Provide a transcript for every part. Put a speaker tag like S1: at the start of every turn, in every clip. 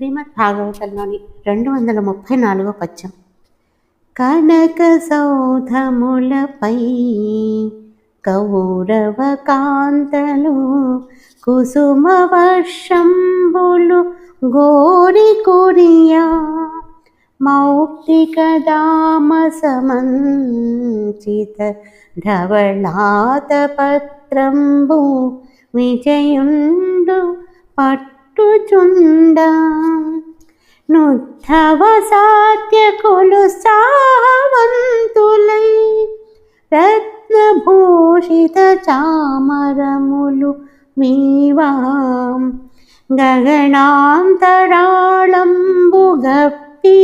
S1: శ్రీమద్ భాగవతంలోని రెండు వందల ముప్పై నాలుగో పద్యం. కనక సౌధములపై కౌరవ కాంతలు కుసుమ వర్షంబులు గోరి కురియా మౌక్తిక దామ సమంచిత ధవళాత పత్రంబు విజయుండు పట్టుచుండ నుద్ధవ సాత్యకులు సావంతులై రత్నభూషిత చామరములు మీవాం గగనాంతరాళంబు గప్పి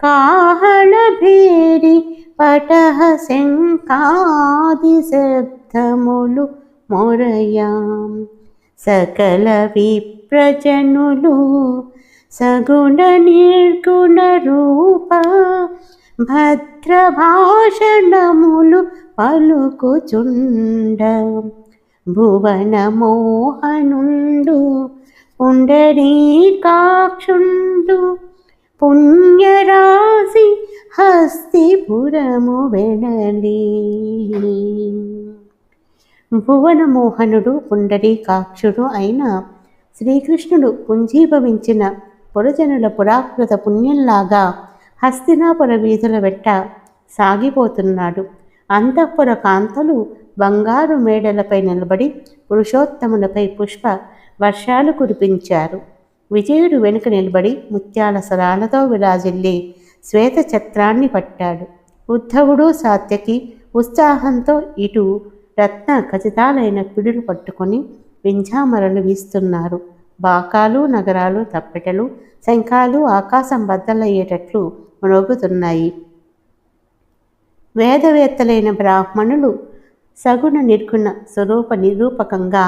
S1: కాహళభేరి పటహ శంకాది శబ్దములు మొరయాం సకల విప్రజనులు సగుణ నిర్గుణ రూప భద్రభాషణములు పలుకుచుండ. భువన మోహనుండు పుండరీకాక్షుండు పుణ్యరాశి హస్తిపురము వెడలి భువనమోహనుడు పుండరీకాక్షుడు అయిన శ్రీకృష్ణుడు పుంజీభవించిన పురజనుల పురాకృత పుణ్యంలాగా హస్తినాపుర వీధుల వెట్ట సాగిపోతున్నాడు. అంతఃపుర కాంతలు బంగారు మేడలపై నిలబడి పురుషోత్తములపై పుష్ప వర్షాలు కురిపించారు. విజయుడు వెనుక నిలబడి ముత్యాల సరాలతో విరాజిల్లి శ్వేత ఛత్రాన్ని పట్టాడు. ఉద్ధవుడు సాత్యకి ఉత్సాహంతో ఇటు రత్న ఖచితాలైన పిడులు పట్టుకొని వింజామరలు వీస్తున్నారు. బాకాలు నగరాలు తప్పెటలు శంఖాలు ఆకాశం బద్దలయ్యేటట్లు మ్రోగుతున్నాయి వేదవేత్తలైన బ్రాహ్మణులు సగుణ నిర్గుణ స్వరూప నిరూపకంగా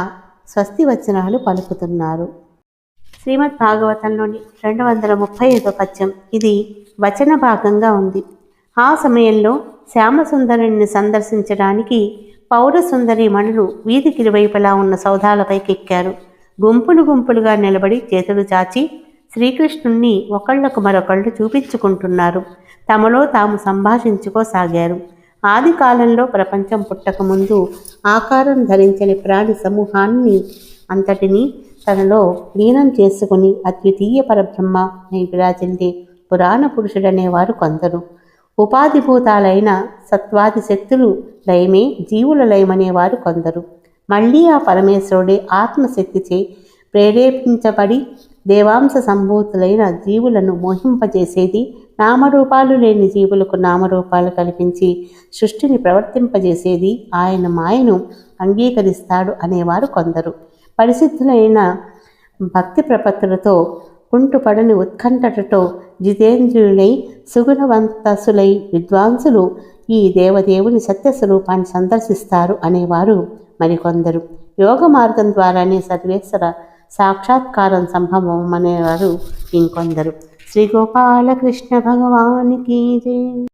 S1: స్వస్తి వచనాలు పలుకుతున్నారు. శ్రీమద్ భాగవతంలోని రెండు వందల ముప్పై ఐదో పద్యం ఇది వచన భాగంగా ఉంది. ఆ సమయంలో శ్యామసుందరుని సందర్శించడానికి పౌరసుందరి మణులు వీధికి ఇరువైపులా ఉన్న సౌధాలపైకెక్కారు. గుంపులు గుంపులుగా నిలబడి చేతులు చాచి శ్రీకృష్ణుణ్ణి ఒకళ్ళకు మరొకళ్ళు చూపించుకుంటున్నారు. తమలో తాము సంభాషించుకోసాగారు. ఆది కాలంలో ప్రపంచం పుట్టకముందు ఆకారం ధరించని ప్రాణి సమూహాన్ని అంతటిని తనలో లీనం చేసుకుని అద్వితీయ పరబ్రహ్మ అని విరాజిల్లి పురాణ పురుషుడనేవారు కొందరు. ఉపాధిభూతాలైన సత్వాది శక్తులు లయమే జీవుల లయమనేవారు కొందరు. మళ్ళీ ఆ పరమేశ్వరుడే ఆత్మశక్తిచే ప్రేరేపించబడి దేవాంశ సంభూతులైన జీవులను మోహింపజేసేది నామరూపాలు లేని జీవులకు నామరూపాలు కల్పించి సృష్టిని ప్రవర్తింపజేసేది ఆయన మాయను అంగీకరిస్తాడు అనేవారు కొందరు. పరిశుద్ధులైన భక్తి ప్రపత్తులతో కుంటుపడని ఉత్కంఠటతో జితేంద్రియులై సుగుణవంతసులై విద్వాంసులు ఈ దేవదేవుని సత్యస్వరూపాన్ని సందర్శిస్తారు అనేవారు మరికొందరు. యోగ మార్గం ద్వారానే సర్వేశ్వర సాక్షాత్కారం సంభవం అనేవారు ఇంకొందరు. శ్రీ గోపాలకృష్ణ భగవానికి జయ